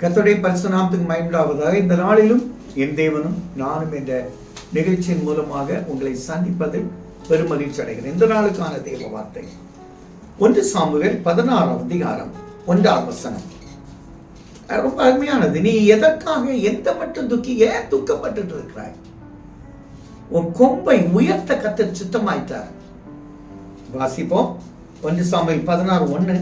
கர்த்தருடைய பரிசுநாமத்துக்கு மயமுண்டாவதாக இந்த நாளிலும் என் தேவனும் நானும் என்ற நிகழ்ச்சியின் மூலமாக உங்களை சந்திப்பதில் பெருமகிழ்ச்சி அடைகிறேன். இந்த நாளுக்கான தெய்வ வார்த்தை. ஒன்று சாமுவேல் பதினாறாம் அதிகாரம் ஒன்றாம் வசனம். ரொம்ப அருமையானது. நீ எதற்காக எந்த மட்டும் துக்கி ஏன் துக்கப்பட்டுட்டு இருக்கிறாய் உன் கொம்பை உயர்த்த கத்த சித்தமாயிட்டார். வாசிப்போம். ஒன்று சாமுவேல் பதினாறு ஒன்று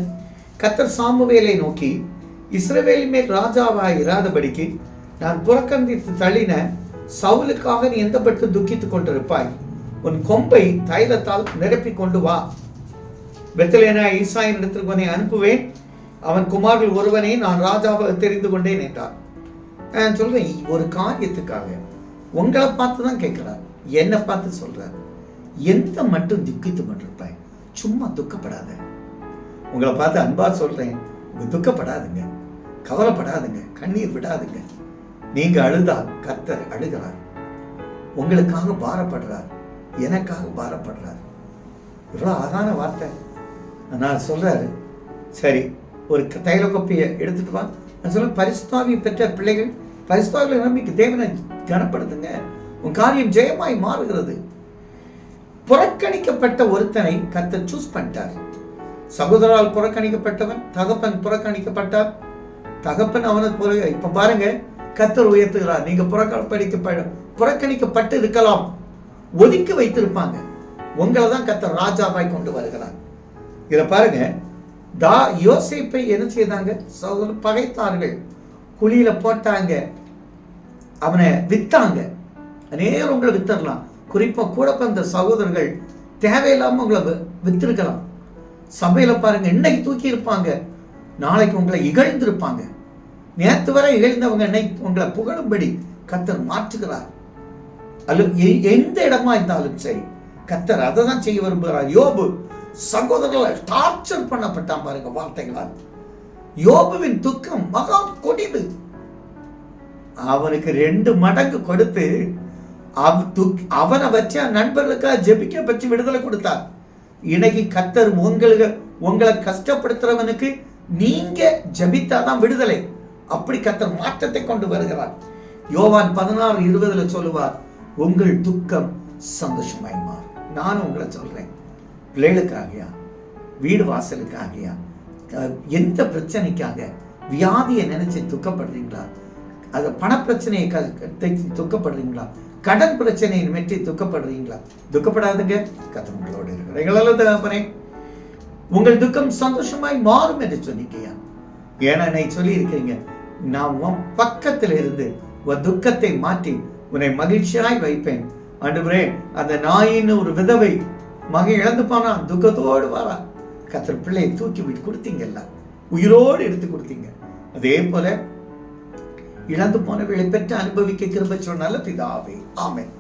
கத்தர் சாமுவேலை நோக்கி இஸ்ரவேல் மேல் ராஜாவாக இராதபடிக்கு நான் புறக்கணித்து தள்ளின சவுலுக்காக நீ எந்த பட்டு துக்கித்துக் கொண்டிருப்பாய்? உன் கொம்பை தைலத்தால் நிரப்பிக் கொண்டு வா. பெத்தலேனா ஈசாயின் இடத்திற்கு உன்னை அனுப்புவேன். அவன் குமாரில் ஒருவனை நான் ராஜாவாக தெரிந்து கொண்டேன் என்றார். நான் சொல்றேன் ஒரு காரியத்துக்காக. உங்களை பார்த்து தான் கேட்கிறார். என்னை பார்த்து சொல்றார். எந்த மட்டும் துக்கித்து கொண்டிருப்பாய்? சும்மா துக்கப்படாத. உங்களை பார்த்து அன்பா சொல்றேன். துக்கப்படாதுங்க. கவலைப்படாதுங்க கண்ணீர் விடாதுங்க. நீங்க அழுதால் கத்தர் அழுகிறார். உங்களுக்காக பாரப்படுறார். எனக்காக பாரப்படுறார். இவ்வளோ அழகான வார்த்தை. நான் சொல்றாரு சரி ஒரு தைல கொப்பியை எடுத்துட்டு வா. நான் சொல்ல பரிசுத்தாவி பெற்ற பிள்ளைகள் பரிசுத்தாவில் நம்பிக்கை தேவனை கனப்படுத்துங்க. உன் காரியம் ஜெயமாய் மாறுகிறது. புறக்கணிக்கப்பட்ட ஒருத்தனை கத்த சூஸ் பண்ணிட்டார். சகோதரால் புறக்கணிக்கப்பட்டவன் தகப்பன் புறக்கணிக்கப்பட்டார். தகப்பன் அவனை போல இப்போ பாருங்க கத்தர் உயர்த்துகிறார். நீங்கள் புறக்கணிக்க புறக்கணிக்கப்பட்டு இருக்கலாம். ஒதுக்கி வைத்திருப்பாங்க. உங்களை தான் கத்தர் ராஜாவாய் கொண்டு வருகிறார். இதை பாருங்க. தா யோசிப்பை என்ன செய்தாங்க? சகோதரர் பகைத்தார்கள். குழியில போட்டாங்க. அவனை வித்தாங்க. நேரம் உங்களை வித்தரலாம். குறிப்பாக கூட பிறந்த சகோதரர்கள் தேவையில்லாமல் உங்களை வித்திருக்கலாம். சபையில் பாருங்க இன்னைக்கு தூக்கி இருப்பாங்க. நாளைக்கு உங்களை இகழ்ந்திருப்பாங்க. நேற்று வரை இகழ்ந்தவங்க இன்னைக்கு உங்களை புகழும்படி கத்தர் மாற்றுகிறார். அல்லது எந்த இடமா இருந்தாலும் சரி கத்தர் அதை தான் செய்ய விரும்புகிறார். யோபு சகோதரர்களை டார்ச்சர் பண்ணப்பட்டான் பாருங்க வார்த்தைகளால். யோபுவின் துக்கம் மகா கொடிது. அவனுக்கு ரெண்டு மடங்கு கொடுத்து அவ- துக்- அவனை வச்சு நண்பர்களுக்காக ஜெபிக்க வச்சு விடுதலை கொடுத்தார். இன்னைக்கு கத்தர் உங்களுக்கு உங்களை கஷ்டப்படுத்துறவனுக்கு நீங்க ஜபித்தாதான் விடுதலை. அப்படி கத்தர் மாற்றத்தை கொண்டு வருகிறார். யோவான் பதினாறு இருபதுல சொல்லுவார் உங்கள் துக்கம் சந்தோஷமாய் மாறும் நானும் உங்களை சொல்றேன். பிள்ளைகளுக்காகயா? வீடு வாசலுக்காகயா? எந்த பிரச்சனைக்காக? வியாதியை நினைச்சு துக்கப்படுறீங்களா? அது பணப்பிரச்சனையை க துக்கப்படுறீங்களா? கடன் பிரச்சனையை மெற்றி துக்கப்படுறீங்களா? துக்கப்படாதுங்க. கத்தர் இருக்கிறீங்களா தகப்பனே. உங்கள் துக்கம் சந்தோஷமாய் மாறும் என்று சொன்னீங்கய்யா. ஏன்னா என்னை சொல்லி இருக்கிறீங்க நான் உன் பக்கத்தில் இருந்து உன் துக்கத்தை மாற்றி உன்னை மகிழ்ச்சியாய் வைப்பேன். ஆண்டவரே அந்த நாயின்னு ஒரு விதவை மகன் இழந்து போனா துக்கத்தோடு வாரா. கத்தர் பிள்ளையை தூக்கி விட்டு கொடுத்தீங்கல்ல உயிரோடு எடுத்து கொடுத்தீங்க. அதே போல இழந்து போனவர்களை பெற்று அனுபவிக்க கிருப சொன்னால பிதாவே ஆமேன்.